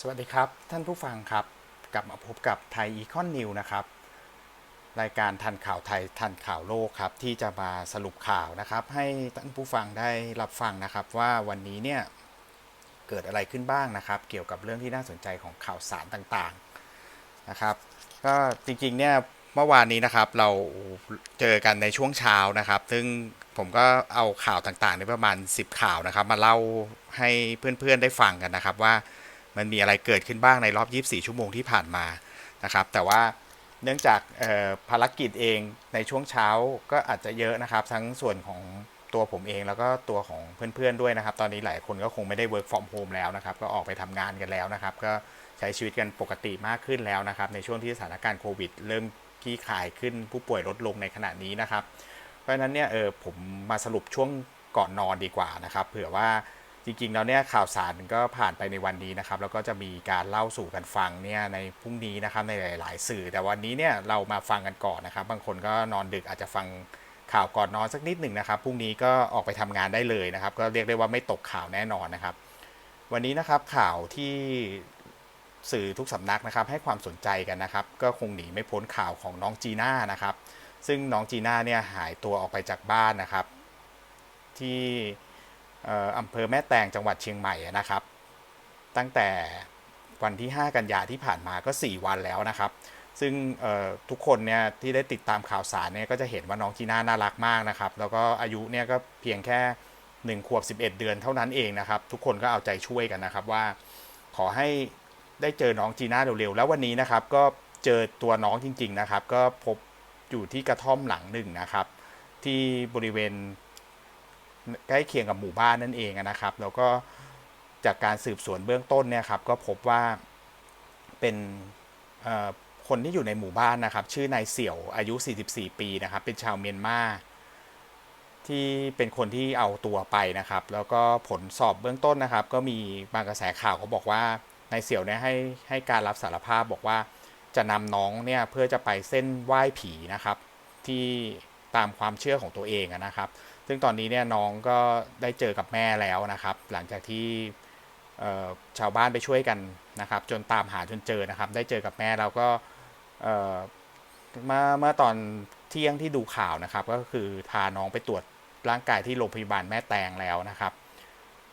สวัสดีครับ ท่านผู้ฟังครับ กลับมาพบกับไทยอีคอนนิวนะครับ รายการทันข่าวไทยทันข่าวโลกครับ ที่จะมาสรุปข่าวนะครับ ให้ท่านผู้ฟังได้รับฟังนะครับ ว่าวันนี้เนี่ยเกิดอะไรขึ้นบ้างนะครับ เกี่ยวกับเรื่องที่น่าสนใจของข่าวสารต่างๆนะครับ ก็จริงๆเนี่ยเมื่อวานนี้นะครับเราเจอกันในช่วงเช้านะครับ ซึ่งผมก็เอาข่าวต่างๆในประมาณ 10 ข่าวนะครับ มาเล่าให้เพื่อนๆได้ฟังกันนะครับว่า มันมีอะไรเกิดขึ้นบ้างในรอบ 24 ชั่วโมงที่ผ่านมานะครับ แต่ว่าเนื่องจากภารกิจเองในช่วงเช้าก็อาจจะเยอะนะครับ ทั้งส่วนของตัวผมเองแล้วก็ตัวของเพื่อนๆด้วยนะครับ ตอนนี้หลายคนก็คงไม่ได้ work from home แล้วนะครับ ก็ออกไปทำงานกันแล้วนะครับ ก็ใช้ชีวิตกันปกติมากขึ้นแล้วนะครับ ในช่วงที่สถานการณ์โควิด เริ่มคลี่คลายขึ้นผู้ป่วยลดลงในขณะนี้นะครับ เพราะฉะนั้นเนี่ยเออผมมาสรุปช่วงก่อนนอนดีกว่านะครับ เผื่อว่า จริงๆแล้วเนี่ยข่าวสารก็ผ่านไปในวันนี้นะครับแล้วก็จะมีการเล่าสู่กันฟังเนี่ยในพรุ่งนี้นะครับในหลาย ๆ สื่อ แต่วันนี้เนี่ยเรามาฟังกันก่อนนะครับ บางคนก็นอนดึกอาจจะฟังข่าวก่อนนอนสักนิดหนึ่งนะครับพรุ่งนี้ก็ออกไปทำงานได้เลยนะครับ ก็เรียกได้ว่าไม่ตกข่าวแน่นอนนะครับ วันนี้นะครับข่าวที่สื่อทุกสำนักนะครับให้ความสนใจกันนะครับ ก็คงหนีไม่พ้นข่าวของน้องจีน่านะครับ ซึ่งน้องจีน่าเนี่ยหายตัวออกไปจากบ้านนะครับ ที่ อำเภอแม่แตงจังหวัดเชียงใหม่นะครับ ตั้งแต่วันที่ 5 กันยาที่ผ่านมาก็ 4 วันแล้วนะครับ ซึ่งทุกคนเนี่ยที่ได้ติดตามข่าวสารเนี่ยก็จะเห็นว่าน้องจีน่าน่ารักมากนะครับ แล้วก็อายุเนี่ยก็เพียงแค่ 1 ขวบ 11 เดือนเท่านั้นเองนะครับ ทุกคนก็เอาใจช่วยกันนะครับว่า ขอให้ได้เจอน้องจีน่าเร็วๆ แล้ววันนี้นะครับก็เจอตัวน้องจริง ๆนะครับ ก็พบอยู่ที่กระท่อมหลังหนึ่งนะครับ ที่บริเวณ ใกล้เคียงกับหมู่บ้านนั่นเองนะครับ แล้วก็จากการสืบสวนเบื้องต้นเนี่ยครับก็พบว่าเป็นคนที่อยู่ในหมู่บ้านนะครับ ชื่อนายเสี่ยวอายุ 44 ปีนะครับ เป็นชาวเมียนมาที่เป็นคนที่เอาตัวไปนะครับ แล้วก็ผลสอบเบื้องต้นนะครับ ก็มีบางกระแสข่าวเขาบอกว่านายเสี่ยวเนี่ยให้ให้การรับสารภาพบอกว่าจะนำน้องเนี่ยเพื่อจะไปเส้นไหว้ผีนะครับ ที่ ตามความเชื่อของตัวเองนะครับ ซึ่งตอนนี้เนี่ยน้องก็ได้เจอกับแม่แล้วนะครับ หลังจากที่ชาวบ้านไปช่วยกันนะครับ จนตามหาจนเจอนะครับ ได้เจอกับแม่แล้วก็เมื่อเมื่อตอนเที่ยงที่ดูข่าวนะครับ ก็คือพาน้องไปตรวจร่างกายที่โรงพยาบาลแม่แตงแล้วนะครับ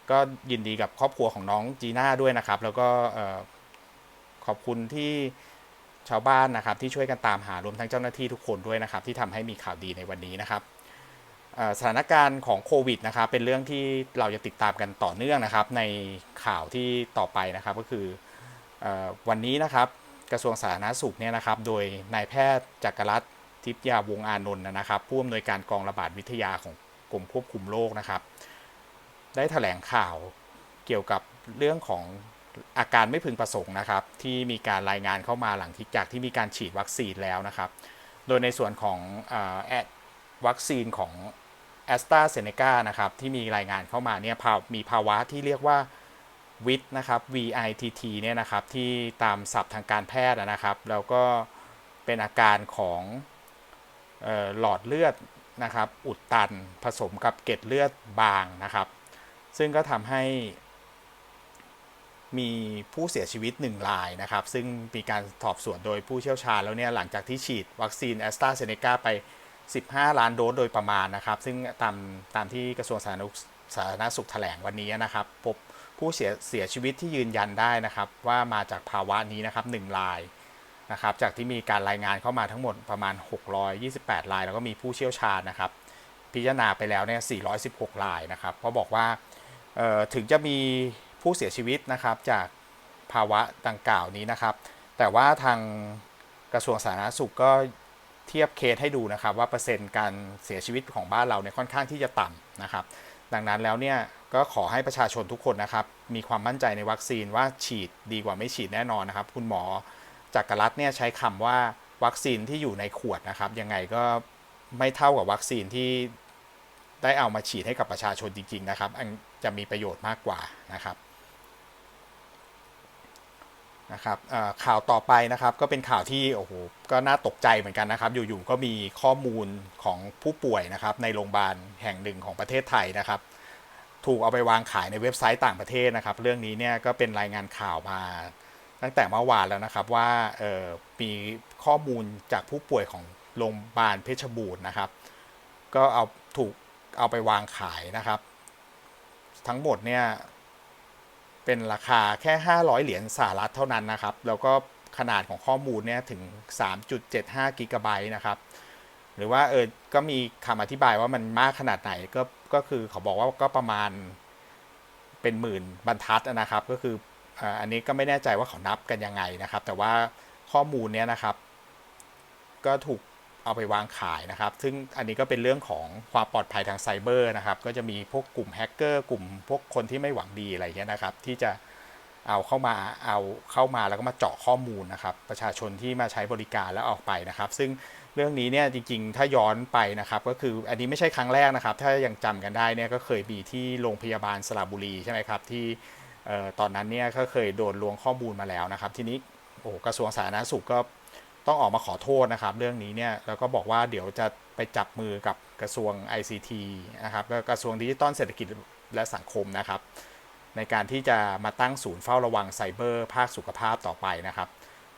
ก็ยินดีกับครอบครัวของน้องจีน่าด้วยนะครับ แล้วก็ขอบคุณที่ ชาวบ้านนะครับที่ช่วยกันตามหารวมทั้งเจ้าหน้าที่ทุกคนด้วยนะครับที่ทำให้มีข่าวดีในวันนี้นะครับสถานการณ์ของโควิดนะครับเป็นเรื่องที่เราจะติดตามกันต่อเนื่องนะครับ ในข่าวที่ต่อไปนะครับก็คือวันนี้นะครับกระทรวงสาธารณสุขเนี่ยนะครับ โดยนายแพทย์จักรรัตน์ทิพยาวงอานนท์นะครับ ผู้อำนวยการกองระบาดวิทยาของกรมควบคุมโรคนะครับ ได้แถลงข่าวเกี่ยวกับเรื่องของ อาการไม่พึงประสงค์นะครับ ที่มีการรายงานเข้ามาหลังที่จากที่มีการฉีดวัคซีนแล้วนะครับ โดยในส่วนของแอดวัคซีนของ a s t r a z เซ e c a นะครับ ที่มีรายงานเข้ามาเนี่ยมีภาวะที่เรียกว่าวิตนะครับ VITT เนี่ยนะครับที่ตามศัพท์ทางการแพทย์นะครับ แล้วก็เป็นอาการของออหลอดเลือดนะครับ อุดตันผสมกับเกล็ดเลือดบางนะครับ ซึ่งก็ทำให้ มีผู้เสียชีวิตหนึ่งรายนะครับ ซึ่งมีการสอบสวนโดยผู้เชี่ยวชาญแล้วเนี่ยหลังจากที่ฉีดวัคซีน a s t r a z เซ e c a ไป 15 ล้านโดสโดยประมาณนะครับ ซึ่งตามตามที่กระทรวงสาธารณสุขแถลงวันนี้นะครับ พบผู้เสียเสียชีวิตที่ยืนยันได้นะครับ ว่ามาจากภาวะนี้นะครับ1รายนะครับจากที่มีการรายงานเข้ามาทั้งหมดประมาณ 628 ราย แล้วก็มีผู้เชี่ยวชาญนะครับ พิจารณาไปแล้วเนี่ย 416 รายนะครับเพราะบอกว่าเอ่อถึงจะมี ผู้เสียชีวิตนะครับจากภาวะดังกล่าวนี้นะครับ แต่ว่าทางกระทรวงสาธารณสุขก็เทียบเคสให้ดูนะครับว่าเปอร์เซ็นต์การเสียชีวิตของบ้านเราเนี่ยค่อนข้างที่จะต่ำนะครับ ดังนั้นแล้วเนี่ยก็ขอให้ประชาชนทุกคนนะครับมีความมั่นใจในวัคซีนว่าฉีดดีกว่าไม่ฉีดแน่นอนนะครับ คุณหมอจักรรัตน์เนี่ยใช้คำว่าวัคซีนที่อยู่ในขวดนะครับ ยังไงก็ไม่เท่ากับวัคซีนที่ได้เอามาฉีดให้กับประชาชนจริง ๆ นะครับ อันจะมีประโยชน์มากกว่านะครับ นะครับข่าวต่อไปนะครับก็เป็นข่าวที่โอ้โหก็น่าตกใจเหมือนกันนะครับ อยู่ๆก็มีข้อมูลของผู้ป่วยนะครับในโรงพยาบาลแห่งหนึ่งของประเทศไทยนะครับ ถูกเอาไปวางขายในเว็บไซต์ต่างประเทศนะครับ เรื่องนี้เนี่ยก็เป็นรายงานข่าวมาตั้งแต่เมื่อวานแล้วนะครับว่ามีข้อมูลจากผู้ป่วยของโรงพยาบาลเพชรบูรณ์นะครับ ก็เอาถูกเอาไปวางขายนะครับ ทั้งหมดเนี่ย เป็นราคาแค่ 500 เหรียญสหรัฐเท่านั้นนะครับ แล้วก็ขนาดของข้อมูลเนี่ยถึง 3.75 กิกะไบต์นะครับ หรือว่าเออ ก็มีคำอธิบายว่ามันมากขนาดไหน ก็ ก็คือเขาบอกว่าก็ประมาณเป็นหมื่นบรรทัดนะครับ ก็คืออันนี้ก็ไม่แน่ใจว่าเขานับกันยังไงนะครับ แต่ว่าข้อมูลเนี้ยนะครับ ก็ถูก เอาไปวางขายนะครับ ซึ่งอันนี้ก็เป็นเรื่องของความปลอดภัยทางไซเบอร์นะครับ ก็จะมีพวกกลุ่มแฮกเกอร์กลุ่มพวกคนที่ไม่หวังดีอะไรเงี้ยนะครับ ที่จะเอาเข้ามาเอาเข้ามาแล้วก็มาเจาะข้อมูลนะครับ ประชาชนที่มาใช้บริการแล้วออกไปนะครับ ซึ่งเรื่องนี้เนี่ยจริงๆ ถ้าย้อนไปนะครับ ก็คืออันนี้ไม่ใช่ครั้งแรกนะครับ ถ้ายังจำกันได้เนี่ยก็เคยมีที่โรงพยาบาลสระบุรีใช่ไหมครับที่ออตอนนั้นเนี่ยก็เคยโดนลวงข้อมูลมาแล้วนะครับ ทีนี้โอ้กระทรวงสาธารณสุขก็ ต้องออกมาขอโทษนะครับ เรื่องนี้เนี่ยแล้วก็บอกว่าเดี๋ยวจะไปจับมือกับกระทรวง ICT นะครับกระทรวงดิจิทัลเศรษฐกิจและสังคมนะครับ ในการที่จะมาตั้งศูนย์เฝ้าระวังไซเบอร์ภาคสุขภาพต่อไปนะครับ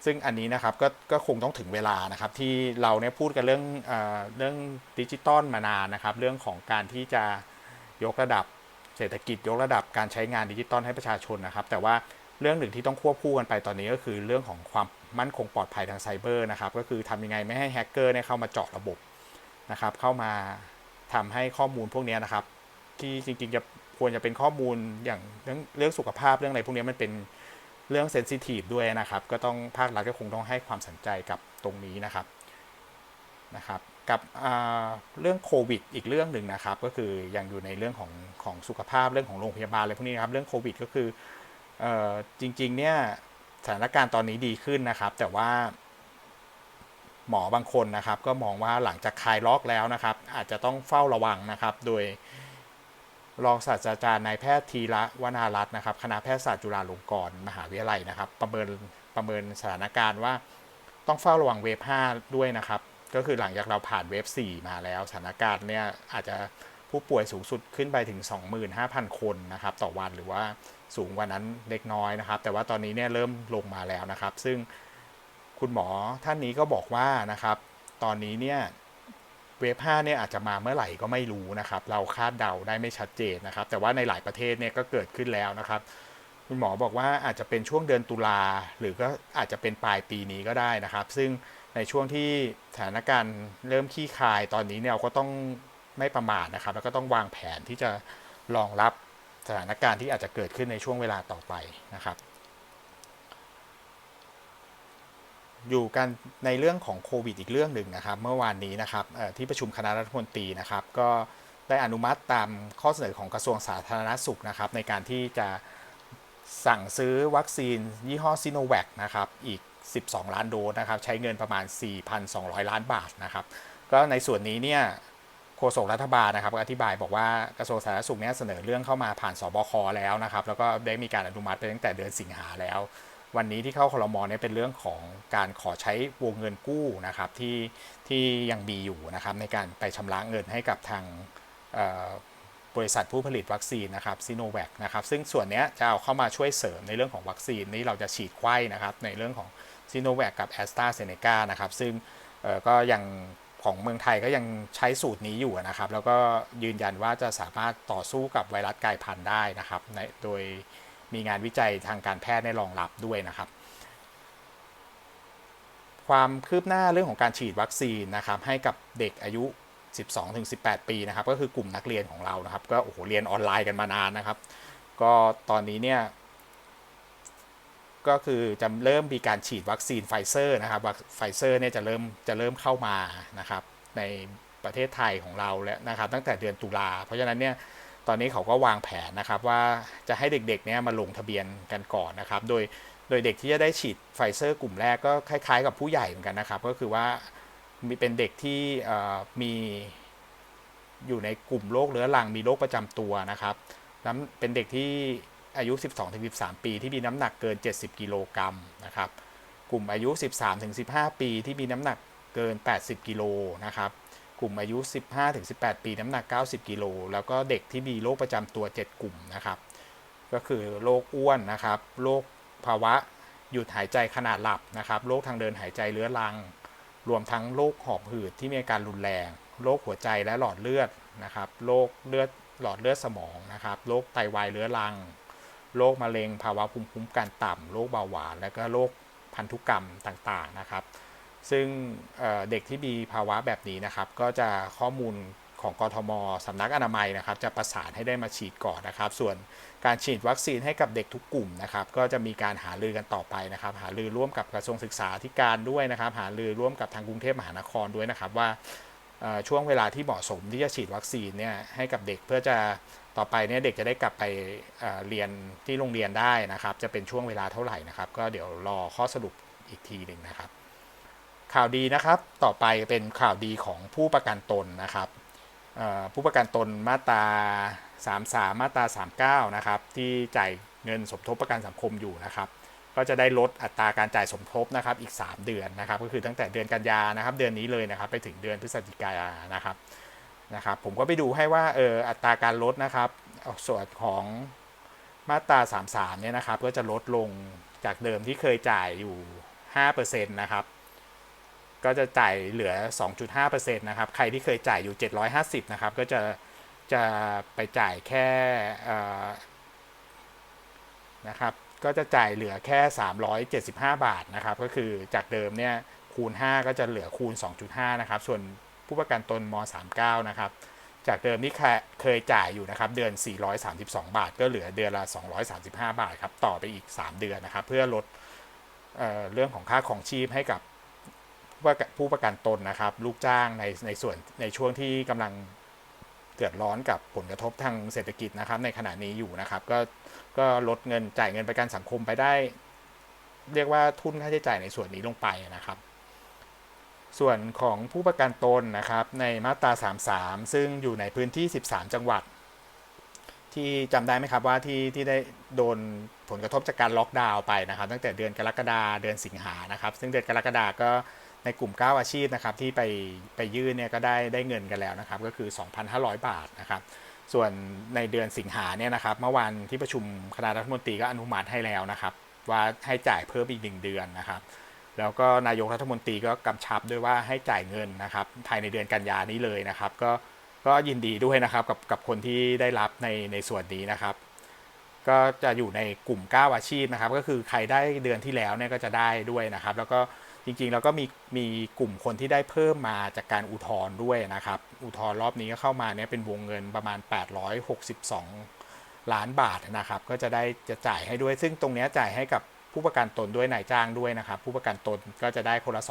ซึ่งอันนี้นะครับก็ก็คงต้องถึงเวลานะครับ ที่เราเนี่ยพูดกันเรื่องเอเรื่องดิจิตอลมานานนะครับ เรื่องของการที่จะยกระดับเศรษฐกิจยกระดับการใช้งานดิจิตอลให้ประชาชนนะครับ แต่ว่าเรื่องหนึ่งที่ต้องควบคู่กันไปตอนนี้ก็คือเรื่องของความ มั่นคงปลอดภัยทางไซเบอร์นะครับ ก็คือทำยังไงไม่ให้แฮกเกอร์เนี่ยเข้ามาเจาะระบบนะครับ เข้ามาทำให้ข้อมูลพวกนี้นะครับ ที่จริงๆจะควรจะเป็นข้อมูลอย่างเรื่องเรื่องสุขภาพเรื่องอะไรพวกนี้มันเป็นเรื่องเซนซิทีฟด้วยนะครับ ก็ต้องภาครัฐก็คงต้องให้ความสนใจกับตรงนี้นะครับนะครับ กับเรื่องโควิดอีกเรื่องหนึ่งนะครับ ก็คือยังอยู่ในเรื่องของของสุขภาพเรื่องของโรงพยาบาลอะไรพวกนี้นะครับ เรื่องโควิดก็คืออจริงๆเนี่ย สถานการณ์ตอนนี้ดีขึ้นนะครับ แต่ว่าหมอบางคนนะครับ ก็มองว่าหลังจากคลายล็อกแล้วนะครับ อาจจะต้องเฝ้าระวังนะครับ โดยรองศาสตราจารย์นายแพทย์ธีระวนารัตน์นะครับคณะแพทยศาสตร์จุฬาลงกรณ์มหาวิทยาลัยนะครับ ประเมินประเมินสถานการณ์ว่าต้องเฝ้าระวังเวฟ5ด้วยนะครับ ก็คือหลังจากเราผ่านเวฟ4มาแล้วสถานการณ์เนี่ยอาจจะ ผู้ป่วยสูงสุดขึ้นไปถึง 25,000 คนนะครับต่อวันหรือว่าสูงกว่านั้นเล็กน้อยนะครับ แต่ว่าตอนนี้เนี่ยเริ่มลงมาแล้วนะครับ ซึ่งคุณหมอท่านนี้ก็บอกว่านะครับ ตอนนี้เนี่ยเวฟ5เนี่ยอาจจะมาเมื่อไหร่ก็ไม่รู้นะครับ เราคาดเดาได้ไม่ชัดเจนนะครับ แต่ว่าในหลายประเทศเนี่ยก็เกิดขึ้นแล้วนะครับ คุณหมอบอกว่าอาจจะเป็นช่วงเดือนตุลาหรือก็อาจจะเป็นปลายปีนี้ก็ได้นะครับ ซึ่งในช่วงที่สถานการณ์เริ่มขี้คายตอนนี้เนี่ยเราก็ต้อง ไม่ประมาทนะครับ แล้วก็ต้องวางแผนที่จะรองรับสถานการณ์ที่อาจจะเกิดขึ้นในช่วงเวลาต่อไปนะครับอยู่กันในเรื่องของโควิดอีกเรื่องหนึ่งนะครับ เมื่อวานนี้นะครับที่ประชุมคณะรัฐมนตรีนะครับ ก็ได้อนุมัติตามข้อเสนอของกระทรวงสาธารณสุขนะครับ ในการที่จะสั่งซื้อวัคซีนยี่ห้อซิโนแวคนะครับอีก 12 ล้านโดสนะครับ ใช้เงินประมาณ 4,200 ล้านบาทนะครับ ก็ในส่วนนี้เนี่ย โฆษกรัฐบาลนะครับอธิบายบอกว่ากระทรวงสาธารณสุขเนี่ยเสนอเรื่องเข้ามาผ่านสบคแล้วนะครับ แล้วก็ได้มีการอนุมัติไปตั้งแต่เดือนสิงหาแล้ว วันนี้ที่เข้าคลมอเนี่ยเป็นเรื่องของการขอใช้วงเงินกู้นะครับที่ที่ยังมีอยู่นะครับในการไปชำระเงินให้กับทางบริษัทผู้ผลิตวัคซีนนะครับซีโนแวคนะครับซึ่งส่วนนี้จะเอาเข้ามาช่วยเสริมในเรื่องของวัคซีนนี้เราจะฉีดไข้นะครับในเรื่องของซีโนแวคกับแอสตราเซเนกานะครับซึ่งก็ยัง ของเมืองไทยก็ยังใช้สูตรนี้อยู่นะครับ แล้วก็ยืนยันว่าจะสามารถต่อสู้กับไวรัสกลายพันธุ์ได้นะครับในโดยมีงานวิจัยทางการแพทย์ได้รองรับด้วยนะครับ ความคืบหน้าเรื่องของการฉีดวัคซีนนะครับ ให้กับเด็กอายุ 12-18 ปีนะครับ ก็คือกลุ่มนักเรียนของเรานะครับ ก็โอ้โหเรียนออนไลน์กันมานานนะครับ ก็ตอนนี้เนี่ย ก็คือจะเริ่มมีการฉีดวัคซีนไฟเซอร์นะครับไฟเซอร์เนี่ยจะเริ่มจะเริ่มเข้ามานะครับในประเทศไทยของเราแล้วนะครับ ตั้งแต่เดือนตุลาเพราะฉะนั้นเนี่ยตอนนี้เขาก็วางแผนนะครับว่าจะให้เด็กๆเนี่ยมาลงทะเบียนกันก่อนนะครับ โดยโดยเด็กที่จะได้ฉีดไฟเซอร์กลุ่มแรกก็คล้ายๆ กับผู้ใหญ่เหมือนกันนะครับ ก็คือว่ามีเป็นเด็กที่มีอยู่ในกลุ่มโรคเรื้อรังมีโรคประจำตัวนะครับน้ำเป็นเด็กที่ อายุ 12-13 ปีที่มีน้ำหนักเกิน 70 กิโลกรัมนะครับ กลุ่มอายุ 13-15 ปีที่มีน้ำหนักเกิน 80 กิโลนะครับ กลุ่มอายุ 15-18 ปีน้ำหนัก 90 กิโล แล้วก็เด็กที่มีโรคประจำตัว 7 กลุ่มนะครับ ก็คือโรคอ้วนนะครับ โรคภาวะหยุดหายใจขนาดหลับนะครับ โรคทางเดินหายใจเรื้อรัง รวมทั้งโรคหอบหืดที่มีอาการรุนแรง โรคหัวใจและหลอดเลือดนะครับ โรคเลือดหลอดเลือดสมองนะครับ โรคไตวายเรื้อรัง โรคมะเร็งภาวะภูมิคุ้มกันต่ำโรคเบาหวาน และก็โรคพันธุกรรมต่างๆนะครับ ซึ่งเเด็กที่มีภาวะแบบนี้นะครับ ก็จะข้อมูลของกทมสำนักอนามัยนะครับ จะประสานให้ได้มาฉีดก่อนนะครับ ส่วนการฉีดวัคซีนให้กับเด็กทุกกลุ่มนะครับ ก็จะมีการหารือกันต่อไปนะครับ หารือร่วมกับกระทรวงศึกษาธิการด้วยนะครับ หารือร่วมกับทางกรุงเทพมหานครด้วยนะครับว่าช่วงเวลาที่เหมาะสมที่จะฉีดวัคซีนเนี่ยให้กับเด็กเพื่อจะ ต่อไปเนี่ยเด็กจะได้กลับไปเรียนที่โรงเรียนได้นะครับ จะเป็นช่วงเวลาเท่าไหร่นะครับ ก็เดี๋ยวรอข้อสรุปอีกทีหนึ่งนะครับ ข่าวดีนะครับต่อไปเป็นข่าวดีของผู้ประกันตนนะครับผู้ประกันตนมาตรา 33 มาตรา 39 นะครับ ที่จ่ายเงินสมทบประกันสังคมอยู่นะครับ ก็จะได้ลดอัตราการจ่ายสมทบนะครับอีก 3 เดือนนะครับ ก็คือตั้งแต่เดือนกันยานะครับ เดือนนี้เลยนะครับ ไปถึงเดือนพฤศจิกายนนะครับ นะครับผมก็ไปดูให้ว่าเอออัตราการลดนะครับส่วนของมาตรา 33 เนี่ยนะครับ ก็จะลดลงจากเดิมที่เคยจ่ายอยู่ 5%นะครับ ก็จะจ่ายเหลือ 2.5%นะครับ ใครที่เคยจ่ายอยู่ 750 นะครับ ก็จะจะไปจ่ายแค่นะครับ ก็จะจ่ายเหลือแค่ 375 บาทนะครับ ก็คือจากเดิมเนี่ยคูณ 5 ก็จะเหลือคูณ 2.5 นะครับ ส่วน ผู้ประกันตนม 39 นะครับ จากเดิมที่เคยจ่ายอยู่นะครับ เดือน 432 บาท ก็เหลือเดือนละ 235 บาทครับ ต่อไปอีก 3 เดือนนะครับ เพื่อลดเอเรื่องของค่าของชีพให้กับผู้ประกันตนนะครับ ลูกจ้างในในส่วนในช่วงที่กำลังเดือดร้อนกับผลกระทบทางเศรษฐกิจนะครับ ในขณะนี้อยู่นะครับ ก็ก็ลดเงินจ่ายเงินประกันสังคมไปได้ เรียกว่าทุนค่าใช้จ่ายในส่วนนี้ลงไปนะครับ ส่วนของผู้ประกันตนนะครับในมาตรา 33 ซึ่งอยู่ในพื้นที่ 13 จังหวัด ที่จำได้ไหมครับว่าที่ที่ได้โดนผลกระทบจากการล็อกดาวน์ไปนะครับ ตั้งแต่เดือนกรกฎาเดือนสิงหานะครับ ซึ่งเดือนกรกฎาก็ในกลุ่ม 9 อาชีพนะครับที่ไปไปยื่นเนี่ยก็ได้ได้เงินกันแล้วนะครับ ก็คือ 2,500 บาทนะครับ ส่วนในเดือนสิงหาเนี่ยนะครับ เมื่อวานที่ประชุมคณะรัฐมนตรีก็อนุมัติให้แล้วนะครับ ว่าให้จ่ายเพิ่มอีกหนึ่งเดือนนะครับ แล้วก็นายกรัฐมนตรีก็กำชับด้วยว่าให้จ่ายเงินนะครับภายในเดือนกันยานี้เลยนะครับ ก็ก็ยินดีด้วยนะครับกับกับคนที่ได้รับในในส่วนนี้นะครับ ก็จะอยู่ในกลุ่ม 9 อาชีพนะครับ ก็คือใครได้เดือนที่แล้วเนี่ยก็จะได้ด้วยนะครับ แล้วก็จริงๆแล้วก็มีมีกลุ่มคนที่ได้เพิ่มมาจากการอุทธรณ์ด้วยนะครับ อุทธรณ์รอบนี้ก็เข้ามาเนี่ยเป็นวงเงินประมาณ 862 ล้านบาทนะครับ ก็จะได้จะจ่ายให้ด้วย ซึ่งตรงนี้จ่ายให้กับ ผู้ประกันตนด้วยนายจ้างด้วยนะครับ ผู้ประกันตนก็จะได้คนละ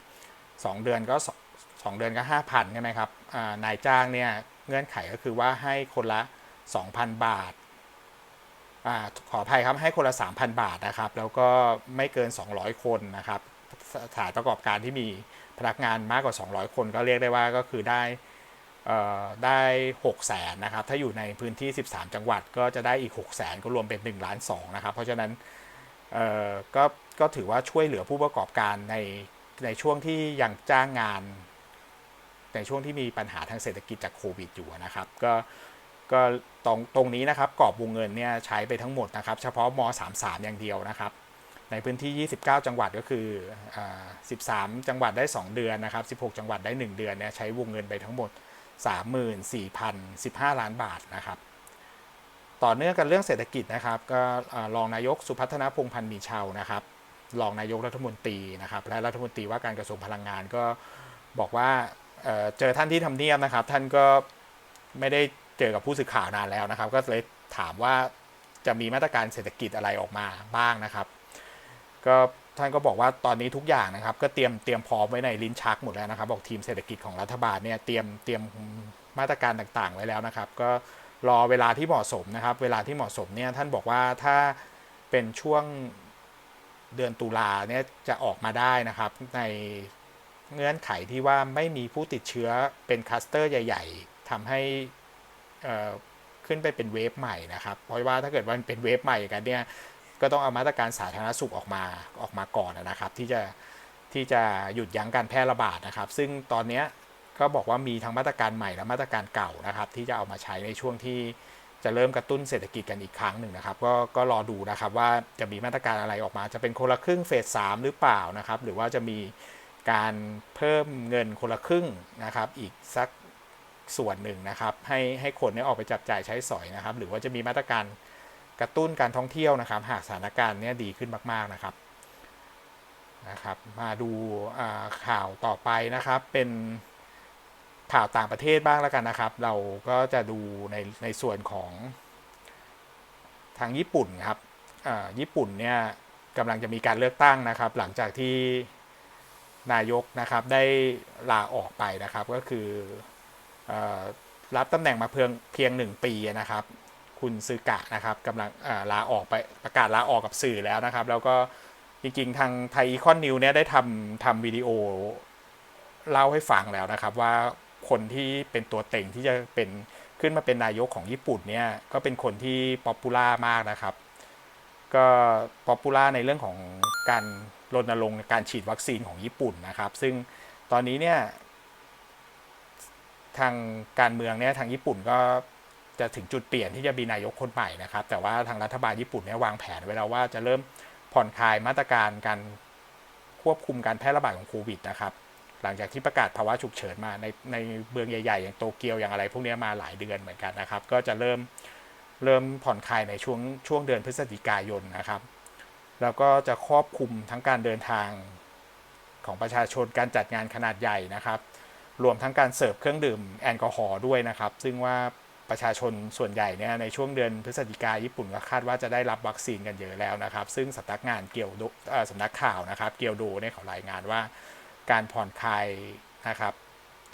2,500 2 เดือนก็ 2 เดือนก็ 5,000ใช่ไหมครับนายจ้างเนี่ยเงื่อนไขก็คือว่าให้คนละ 2,000 บาทอาขออภัยครับให้คนละ 3,000 บาทนะครับ แล้วก็ไม่เกิน 200 คนนะครับสถานประกอบการที่มีพนักงานมากกว่า 200 คนก็เรียกได้ว่าก็คือได้ได้6แสนนะครับ ถ้าอยู่ในพื้นที่ 13 จังหวัดก็จะได้อีก6แสนก็รวมเป็น1ล้าน2นะครับ เพราะฉะนั้น ก็ก็ถือว่าช่วยเหลือผู้ประกอบการในในช่วงที่ยังจ้างงาน ในช่วงที่มีปัญหาทางเศรษฐกิจจากโควิดอยู่นะครับ ก็ก็ตรงตรงนี้นะครับกรอบวงเงินเนี่ยใช้ไปทั้งหมดนะครับ เฉพาะม 33 อย่างเดียวนะครับ ในพื้นที่ 29 จังหวัดก็คืออ่า13 จังหวัดได้ 2 เดือนนะครับ 16 จังหวัดได้ 1 เดือนเนี่ยใช้วงเงินไปทั้งหมด 34,015 ล้านบาทนะครับ ต่อเนื่องกันเรื่องเศรษฐกิจนะครับ ก็รองนายกสุพัฒนพงพันธ์มีเชานะครับรองนายกรัฐมนตรีนะครับ และรัฐมนตรีว่าการกระทรวงพลังงานก็บอกว่าเเจอท่านที่ทำเนียบนะครับ ท่านก็ไม่ได้เจอกับผู้สื่อข่าวนานแล้วนะครับ ก็เลยถามว่าจะมีมาตรการเศรษฐกิจอะไรออกมาบ้างนะครับ ก็ท่านก็บอกว่าตอนนี้ทุกอย่างนะครับ ก็เตรียมเตรียมพร้อมไว้ในลิ้นชักหมดแล้วนะครับ บอกทีมเศรษฐกิจของรัฐบาลเนี่ยเตรียมเตรียมมาตรการต่างๆ ไว้แล้วนะครับ ก็ รอเวลาที่เหมาะสมนะครับ เวลาที่เหมาะสมเนี่ยท่านบอกว่าถ้าเป็นช่วงเดือนตุลาเนี่ยจะออกมาได้นะครับ ในเงื่อนไขที่ว่าไม่มีผู้ติดเชื้อเป็นคลัสเตอร์ใหญ่ ๆทำให้ขึ้นไปเป็นเวฟใหม่นะครับ เพราะว่าถ้าเกิดว่ามันเป็นเวฟใหม่กันเนี่ยก็ต้องเอามาตรการสาธารณสุขออกมาออกมาก่อนนะครับ ที่จะที่จะหยุดยั้งการแพร่ระบาดนะครับ ซึ่งตอนเนี้ย ก็บอกว่ามีทั้งมาตรการใหม่และมาตรการเก่านะครับ ที่จะเอามาใช้ในช่วงที่จะเริ่มกระตุ้นเศรษฐกิจกันอีกครั้งหนึ่งนะครับ ก็ก็รอดูนะครับว่าจะมีมาตรการอะไรออกมา จะเป็นคนละครึ่งเฟสสามหรือเปล่านะครับ หรือว่าจะมีการเพิ่มเงินคนละครึ่งนะครับ อีกสักส่วนหนึ่งนะครับ ให้ให้คนเนี่ยออกไปจับจ่ายใช้สอยนะครับ หรือว่าจะมีมาตรการกระตุ้นการท่องเที่ยวนะครับ หากสถานการณ์เนี้ยดีขึ้นมาก ๆนะครับนะครับ มาดูข่าวต่อไปนะครับเป็น ข่าวต่างประเทศบ้างแล้วกันนะครับ เราก็จะดูในในส่วนของทางญี่ปุ่นครับญี่ปุ่นเนี่ยกำลังจะมีการเลือกตั้งนะครับ หลังจากที่นายกนะครับได้ลาออกไปนะครับ ก็คืออรับตำแหน่งมาเพียงเพียงหนึ่งปีนะครับ คุณซึกะนะครับกำลังลาออกไปประกาศลาออกกับสื่อแล้วนะครับ แล้วก็จริงๆ ทางไทยอีคอนนิวเนี่ยได้ทำทำวิดีโอเล่าให้ฟังแล้วนะครับว่า คนที่เป็นตัวเต็งที่จะเป็นขึ้นมาเป็นนายกของญี่ปุ่นเนี่ยก็เป็นคนที่ป๊อปปูล่ามากนะครับ ก็ป๊อปปูล่าในเรื่องของการรณรงค์การฉีดวัคซีนของญี่ปุ่นนะครับ ซึ่งตอนนี้เนี่ยทางการเมืองเนี่ยทางญี่ปุ่นก็จะถึงจุดเปลี่ยนที่จะมีนายกคนใหม่นะครับ แต่ว่าทางรัฐบาลญี่ปุ่นเนี่ยวางแผนไว้แล้วว่าจะเริ่มผ่อนคลายมาตรการการควบคุมการแพร่ระบาดของโควิดนะครับ หลังจากที่ประกาศภาวะฉุกเฉินมาในในเมืองใหญ่ๆ อย่างโตเกียวอย่างอะไร พวกนี้มาหลายเดือนเหมือนกันนะครับ ก็จะเริ่มเริ่มผ่อนคลายในช่วงช่วงเดือนพฤศจิกายนนะครับ แล้วก็จะครอบคลุมทั้งการเดินทางของประชาชนการจัดงานขนาดใหญ่นะครับ รวมทั้งการเสิร์ฟเครื่องดื่มแอลกอฮอล์ด้วยนะครับ ซึ่งว่าประชาชนส่วนใหญ่เนี่ยในช่วงเดือนพฤศจิกายนญี่ปุ่นก็คาดว่าจะได้รับวัคซีนกันเยอะแล้วนะครับ ซึ่งสำนักงานเกี่ยวดเอ่อสำนักข่าวนะครับ เกียวโดเนี่ยเขารายงานว่า การผ่อนคลายนะครับ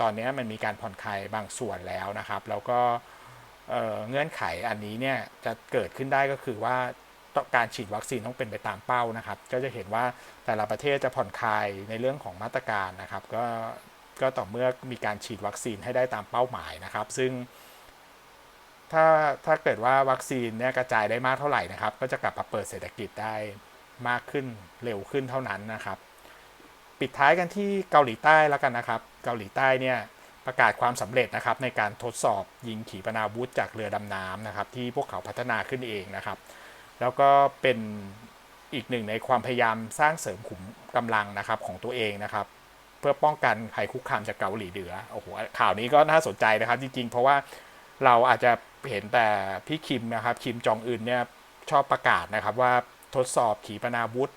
ตอนนี้มันมีการผ่อนคลายบางส่วนแล้วนะครับ แล้วก็เเงื่อนไขอันนี้เนี่ยจะเกิดขึ้นได้ก็คือว่าการฉีดวัคซีนต้องเป็นไปตามเป้านะครับ ก็จะเห็นว่าแต่ละประเทศจะผ่อนคลายในเรื่องของมาตรการนะครับ ก็ก็ต่อเมื่อมีการฉีดวัคซีนให้ได้ตามเป้าหมายนะครับ ซึ่ง ถ้าถ้าเกิดว่าวัคซีนเนี่ยกระจายได้มากเท่าไหร่นะครับ ก็จะกลับมาเปิดเศรษฐกิจได้มากขึ้นเร็วขึ้นเท่านั้นนะครับ ปิดท้ายกันที่เกาหลีใต้แล้วกันนะครับ เกาหลีใต้เนี่ยประกาศความสำเร็จนะครับในการทดสอบยิงขีปนาวุธจากเรือดำน้ำนะครับที่พวกเขาพัฒนาขึ้นเองนะครับ แล้วก็เป็นอีกหนึ่งในความพยายามสร้างเสริมขุมกำลังนะครับของตัวเองนะครับ เพื่อป้องกันภัยคุกคามจากเกาหลีเหนือโอ้โหข่าวนี้ก็น่าสนใจนะครับ จริงๆ เพราะว่าเราอาจจะเห็นแต่พี่คิมนะครับคิมจองอึนเนี่ยชอบประกาศนะครับว่าทดสอบขีปนาวุธ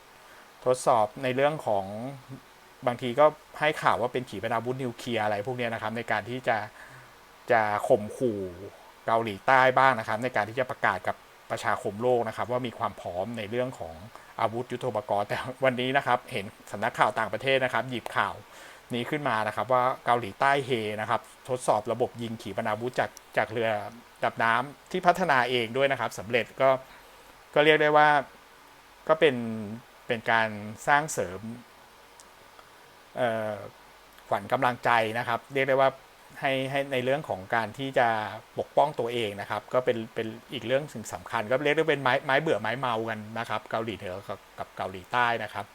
ทดสอบในเรื่องของ บางทีก็ให้ข่าวว่าเป็นขีปนาวุธนิวเคลียร์อะไรพวกนี้นะครับ ในการที่จะจะข่มขู่เกาหลีใต้บ้างนะครับ ในการที่จะประกาศกับประชาคมโลกนะครับ ว่ามีความพร้อมในเรื่องของอาวุธยุทโธปกรณ์แต่วันนี้นะครับเห็นสำนักข่าวต่างประเทศนะครับ หยิบข่าวนี้ขึ้นมานะครับ ว่าเกาหลีใต้เฮนะครับ ทดสอบระบบยิงขีปนาวุธจากจากเรือดับน้ำที่พัฒนาเองด้วยนะครับสำเร็จก็ก็เรียกได้ว่าก็เป็นเป็นการสร้างเสริม ขวัญกำลังใจนะครับ เรียกได้ว่าให้ให้ในเรื่องของการที่จะปกป้องตัวเองนะครับ ก็เป็นเป็นอีกเรื่องสิ่งสำคัญ ก็เรียกได้เป็นไม้ไม้เบื่อไม้เมากันนะครับเกาหลีเหนือกับกับเกาหลีใต้นะครับ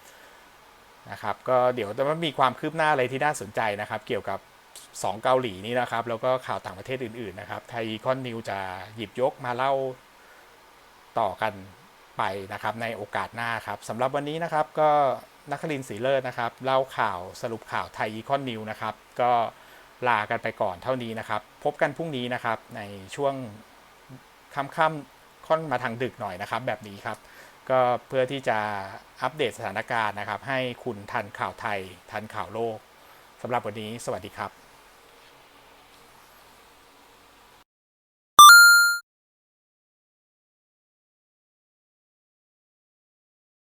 นะครับก็เดี๋ยวจะมีความคืบหน้าอะไรที่น่าสนใจนะครับ เกี่ยวกับ 2 เกาหลีนี้นะครับ แล้วก็ข่าวต่างประเทศอื่นๆนะครับไทยคอนนิวจะหยิบยกมาเล่าต่อกันไปนะครับในโอกาสหน้าครับสำหรับวันนี้นะครับก็ นักคลินสีเลิศนะครับ เล่าข่าวสรุปข่าวไทยอีคอนนิวนะครับ ก็ลากันไปก่อนเท่านี้นะครับ พบกันพรุ่งนี้นะครับ ในช่วงค่ำๆค่อนมาทางดึกหน่อยนะครับ แบบนี้ครับ ก็เพื่อที่จะอัปเดตสถานการณ์นะครับ ให้คุณทันข่าวไทย ทันข่าวโลกสำหรับวันนี้ สวัสดีครับ